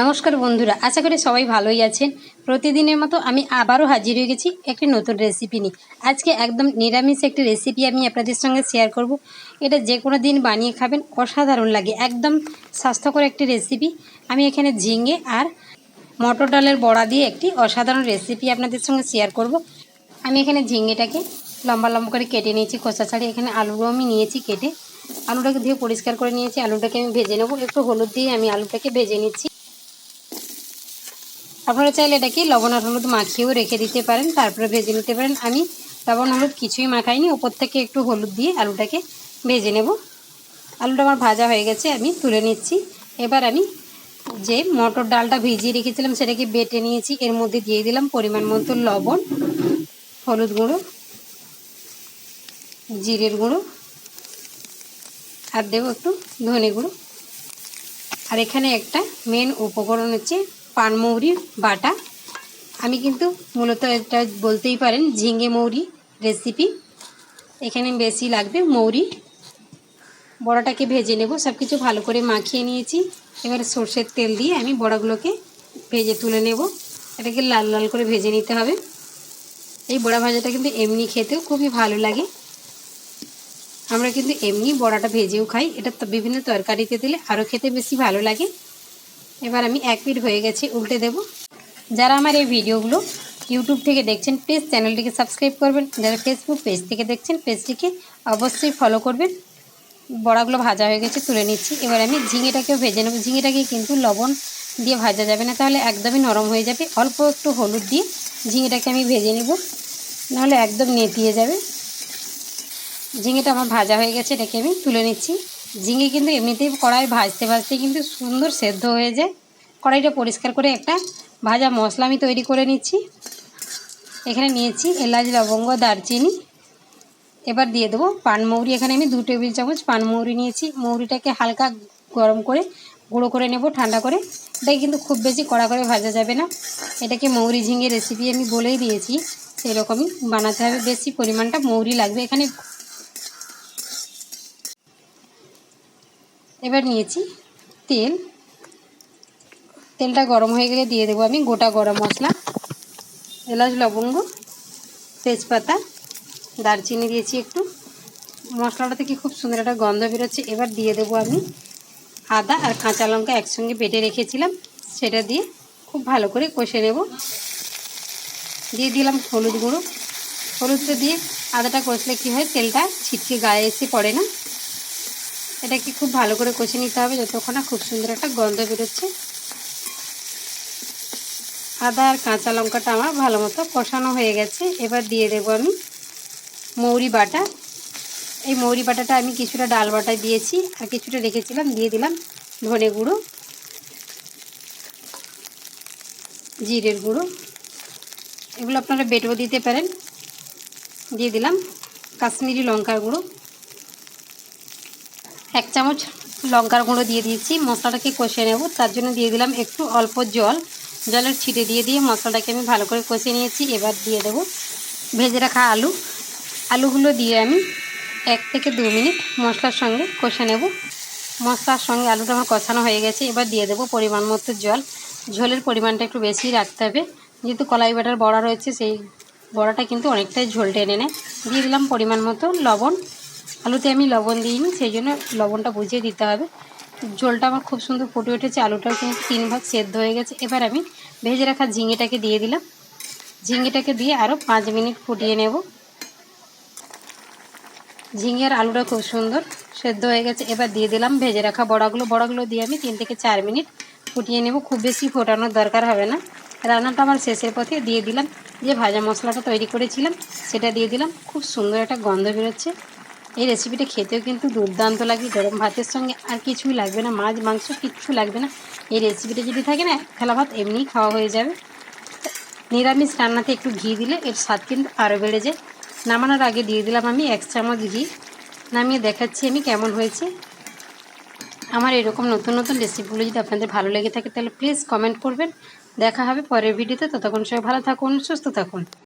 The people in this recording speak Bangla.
নমস্কার বন্ধুরা, আশা করি সবাই ভালোই আছেন। প্রতিদিনের মতো আমি আবারও হাজির হয়ে গেছি একটি নতুন রেসিপি নিয়ে। আজকে একদম নিরামিষ একটি রেসিপি আমি আপনাদের সঙ্গে শেয়ার করব। এটা যে কোনো দিন বানিয়ে খাবেন, অসাধারণ লাগে, একদম স্বাস্থ্যকর একটি রেসিপি আমি এখানে ঝিঙে আর মটর ডালের বড়া দিয়ে একটি অসাধারণ রেসিপি আপনাদের সঙ্গে শেয়ার করব। আমি এখানে ঝিঙেটাকে লম্বা লম্বা করে কেটে নিয়েছি, খোসা ছাড়ি এখানে আলুও আমি নিয়েছি কেটে। আলুটাকে ধুয়ে পরিষ্কার করে নিয়েছি, আলুটাকে আমি ভেজে নেব। একটু হলুদ দিয়ে আমি আলুটাকে ভেজে নিচ্ছি। আপনারা চাইলে এটাকে লবণ আর হলুদ মাখিয়েও রেখে দিতে পারেন, তারপরে ভেজে নিতে পারেন। আমি লবণ হলুদ কিছুই মাখাইনি ওপর থেকে একটু হলুদ দিয়ে আলুটাকে ভেজে নেব। আলুটা আমার ভাজা হয়ে গেছে, আমি তুলে নিচ্ছি। এবার আমি যে মটর ডালটা ভিজিয়ে রেখেছিলাম, সেটাকে বেটে নিয়েছি। এর মধ্যে দিয়ে দিলাম পরিমাণ মতো লবণ, হলুদ গুঁড়ো, জিরের গুঁড়ো, আর দেবো একটু ধনে গুঁড়ো। আর এখানে একটা মেন উপকরণ হচ্ছে পানমৌরি বাটা। আমি কিন্তু মূলত এটা বলতেই পারেন, ঝিঙে মৌরি রেসিপি এখানে বেশি লাগবে মৌরি। বড়াটাকে ভেজে নেব সব কিছু ভালো করে মাখিয়ে নিয়েছি। এবারে সর্ষের তেল দিয়ে আমি বড়াগুলোকে ভেজে তুলে নেব। এটাকে লাল লাল করে ভেজে নিতে হবে। এই বড়া ভাজাটা কিন্তু এমনি খেতেও খুবই ভালো লাগে। আমরা কিন্তু এমনি বড়াটা ভেজেও খাই। এটা বিভিন্ন তরকারিতে দিলে আরও খেতে বেশি ভালো লাগে। এবার আমি এক মিনিট হয়ে গেছে, উল্টে দেব। যারা আমার এই ভিডিওগুলো ইউটিউব থেকে দেখছেন, প্লিজ চ্যানেলটিকে সাবস্ক্রাইব করবেন। যারা ফেসবুক পেজ থেকে দেখছেন, পেজটিকে অবশ্যই ফলো করবেন। বড়াগুলো ভাজা হয়ে গেছে, তুলে নিচ্ছি। এবার আমি ঝিঙেটাকেও ভেজে নেব। ঝিঙেটাকে কিন্তু লবণ দিয়ে ভাজা যাবে না, তাহলে একদমই নরম হয়ে যাবে। অল্প একটু হলুদ দিয়ে ঝিঙেটাকে আমি ভেজে নেব। নাহলে একদম নেতিয়ে যাবে। ঝিঙেটা আমার ভাজা হয়ে গেছে, এটাকে আমি তুলে নিচ্ছি। ঝিঙে কিন্তু এমনিতেই কড়াই ভাজতে ভাজতে কিন্তু সুন্দর সেদ্ধ হয়ে যায়। কড়াইটা পরিষ্কার করে একটা ভাজা মশলা আমি তৈরি করে নিচ্ছি। এখানে নিয়েছি এলাচ, লবঙ্গ, দারচিনি। এবার দিয়ে দেবো পানমৌরি এখানে আমি দু টেবিল চামচ পানমৌরি নিয়েছি। মৌরিটাকে হালকা গরম করে গুঁড়ো করে নেব ঠান্ডা করে। এটাকে কিন্তু খুব বেশি কড়া করে ভাজা যাবে না। এটাকে মৌরি ঝিঙে রেসিপি আমি বলেই দিয়েছি। সেরকমই বানাতে হবে। বেশি পরিমাণটা মৌরি লাগবে। এখানে এবার নিয়েছি তেল। তেলটা গরম হয়ে গেলে দিয়ে দেবো আমি গোটা গরম মশলা, এলাচ, লবঙ্গ, তেজপাতা, দারচিনি দিয়েছি একটু। মশলাটা থেকে খুব সুন্দর একটা গন্ধ বেরোচ্ছে। এবার দিয়ে দেবো আমি আদা আর কাঁচা লঙ্কা একসঙ্গে বেটে রেখেছিলাম। সেটা দিয়ে খুব ভালো করে কষে নেব। দিয়ে দিলাম হলুদ গুঁড়ো। হলুদটা দিয়ে আদাটা কষলে কী হয়, তেলটা ছিটকে গায়ে এসে পড়ে না। এটাকে খুব ভালো করে কষে নিতে হবে যতক্ষণ না খুব সুন্দর একটা গন্ধ বেরোচ্ছে। আদা আর কাঁচা লঙ্কাটা আমার ভালো মতো কষানো হয়ে গেছে। এবার দিয়ে দেবো আমি মৌরি বাটা। এই মৌরি বাটাটা আমি কিছুটা ডাল বাটা দিয়েছি আর কিছুটা রেখেছিলাম, দিয়ে দিলাম ধনে গুঁড়ো, জিরের গুঁড়ো। এগুলো আপনারা বেটেও দিতে পারেন। দিয়ে দিলাম কাশ্মীরি লঙ্কার গুঁড়ো। এক চামচ লঙ্কার গুঁড়ো দিয়ে দিয়েছি। মশলাটাকে কষে নেব। তার জন্য দিয়ে দিলাম একটু অল্প জল। জলের ছিটে দিয়ে দিয়ে মশলাটাকে আমি ভালো করে কষে নিয়েছি। এবার দিয়ে দেব ভেজে রাখা আলু। আলুগুলো দিয়ে আমি এক থেকে দু মিনিট মশলার সঙ্গে কষে নেব। মশলার সঙ্গে আলুটা আমার কষানো হয়ে গেছে। এবার দিয়ে দেবো পরিমাণ মতো জল। ঝোলের পরিমাণটা একটু বেশি রাখতে হবে। যেহেতু কলাই বাটার বড়া রয়েছে, সেই বড়াটা কিন্তু অনেকটাই ঝোল টেনে নেয়। দিয়ে দিলাম পরিমাণ মতো লবণ। আলুতে আমি লবণ দিইনি, সেই জন্য লবণটা বুঝিয়ে দিতে হবে। ঝোলটা আমার খুব সুন্দর ফুটে উঠেছে, আলুটাও কিন্তু তিন ভাগ সেদ্ধ হয়ে গেছে। এবার আমি ভেজে রাখা ঝিঙেটাকে দিয়ে দিলাম। ঝিঙেটাকে দিয়ে আরও পাঁচ মিনিট ফুটিয়ে নেব। ঝিঙে আর আলুটা খুব সুন্দর সেদ্ধ হয়ে গেছে। এবার দিয়ে দিলাম ভেজে রাখা বড়াগুলো। বড়াগুলো দিয়ে আমি তিন থেকে চার মিনিট ফুটিয়ে নেব। খুব বেশি ফোটানোর দরকার হবে না। রান্নাটা আমার শেষের পথে দিয়ে দিলাম। যে ভাজা মশলাটা তৈরি করেছিলাম, সেটা দিয়ে দিলাম। খুব সুন্দর একটা গন্ধ বেরোচ্ছে। এই রেসিপিটা খেতেও কিন্তু দুর্দান্ত লাগে। গরম ভাতের সঙ্গে আর কিছুই লাগবে না, মাছ, মাংস কিচ্ছু লাগবে না। এই রেসিপিটা যদি থাকে না খেলা ভাত এমনিই খাওয়া হয়ে যাবে। নিরামিষ রান্নাতে একটু ঘি দিলে এর স্বাদ কিন্তু আরও বেড়ে যায়। নামানোর আগে দিয়ে দিলাম আমি এক চামচ ঘি। নামিয়ে দেখাচ্ছি আমি কেমন হয়েছে। আমার এরকম নতুন নতুন রেসিপিগুলো যদি আপনাদের ভালো লেগে থাকে, তাহলে প্লিজ কমেন্ট করবেন। দেখা হবে পরের ভিডিওতে ততক্ষণ সবাই ভালো থাকুন, সুস্থ থাকুন।